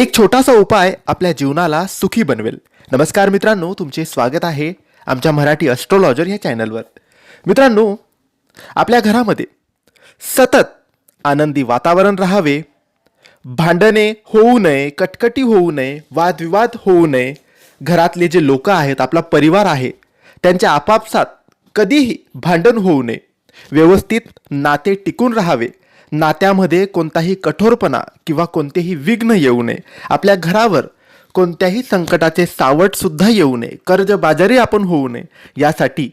एक छोटासा उपाय आपल्या जीवनाला सुखी बनवेल. नमस्कार मित्रांनो तुमचे स्वागत आहे आमच्या मराठी ॲस्ट्रॉलॉजर या चॅनलवर मित्रांनो आपल्या घरामध्ये सतत आनंदी वातावरण राहावे. भांडणे होऊ नये कटकटी होऊ नये वादविवाद होऊ नये. घरातले जे लोक आहेत आपला परिवार आहे त्यांच्या आपापसात कधीही भांडण होऊ नये. व्यवस्थित नाते टिकून राहावे. नात्यामध्ये कोणताही कठोरपणा किंवा कोणतेही विघ्न येऊ नये. आपल्या घरावर कोणत्याही संकटाचे सावटसुद्धा येऊ नये. कर्जबाजारी आपण होऊ नये. यासाठी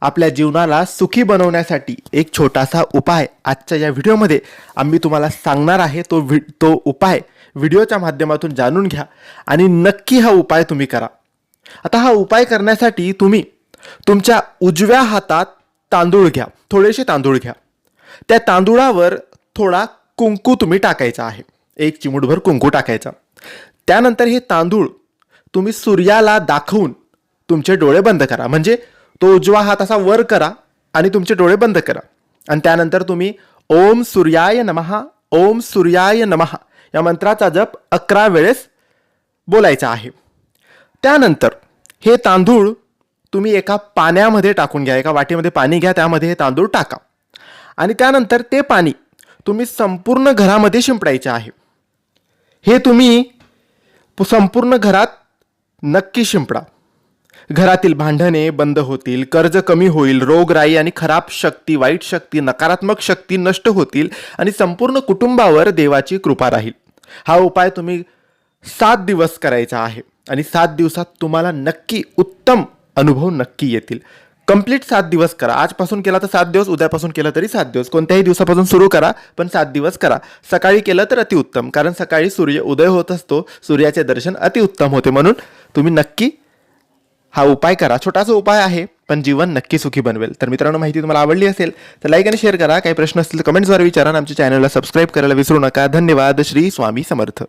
आपल्या जीवनाला सुखी बनवण्यासाठी एक छोटासा उपाय आजच्या या व्हिडिओमध्ये आम्ही तुम्हाला सांगणार आहे. तो व्हि तो उपाय व्हिडिओच्या माध्यमातून जाणून घ्या आणि नक्की हा उपाय तुम्ही करा. आता हा उपाय करण्यासाठी तुम्ही तुमच्या उजव्या हातात तांदूळ घ्या. थोडेसे तांदूळ घ्या. त्या तांदूळावर थोडा कुंकू तुम्ही टाकायचा आहे. एक चिमूटभर कुंकू टाकायचा. त्यानंतर हे तांदूळ तुम्ही सूर्याला दाखवून तुमचे डोळे बंद करा. म्हणजे तो उजवा हात असा वर करा आणि तुमचे डोळे बंद करा. आणि त्यानंतर तुम्ही ओम सूर्याय नमहा ओम सूर्याय नमहा या मंत्राचा जप अकरा वेळेस बोलायचा आहे. त्यानंतर हे तांदूळ तुम्ही एका पाण्यामध्ये टाकून घ्या. एका वाटीमध्ये पाणी घ्या त्यामध्ये हे तांदूळ टाका. आणि त्यानंतर ते पाणी तुम्ही संपूर्ण घरामध्ये शिंपडायचे आहे. हे तुम्ही संपूर्ण घरात नक्की शिंपडा. घरातील भांडणे बंद होतील कर्ज कमी होईल रोगराई आणि खराब शक्ती वाईट शक्ती नकारात्मक शक्ती नष्ट होतील आणि संपूर्ण कुटुंबावर देवाची कृपा राहील. हा उपाय तुम्ही सात दिवस करायचा आहे आणि सात दिवसात तुम्हाला नक्की उत्तम अनुभव नक्की येतील. कंप्लीट सात दिवस करा. आजपासून केला तर सात दिवस उद्यापासून केलं तरी सात दिवस. कोणत्याही दिवसापासून सुरू करा पण सात दिवस करा. सकाळी केलं तर अतिउत्तम कारण सकाळी सूर्य उदय होत असतो. सूर्याचे दर्शन अतिउत्तम होते म्हणून तुम्ही नक्की हा उपाय करा. छोटासा उपाय आहे पण जीवन नक्की सुखी बनवेल. तर मित्रांनो माहिती तुम्हाला आवडली असेल तर लाईक आणि शेअर करा. काही प्रश्न असतील तर कमेंट्सवर विचारा आमच्या चॅनलला सबस्क्राईब करायला विसरू नका. धन्यवाद. श्री स्वामी समर्थ.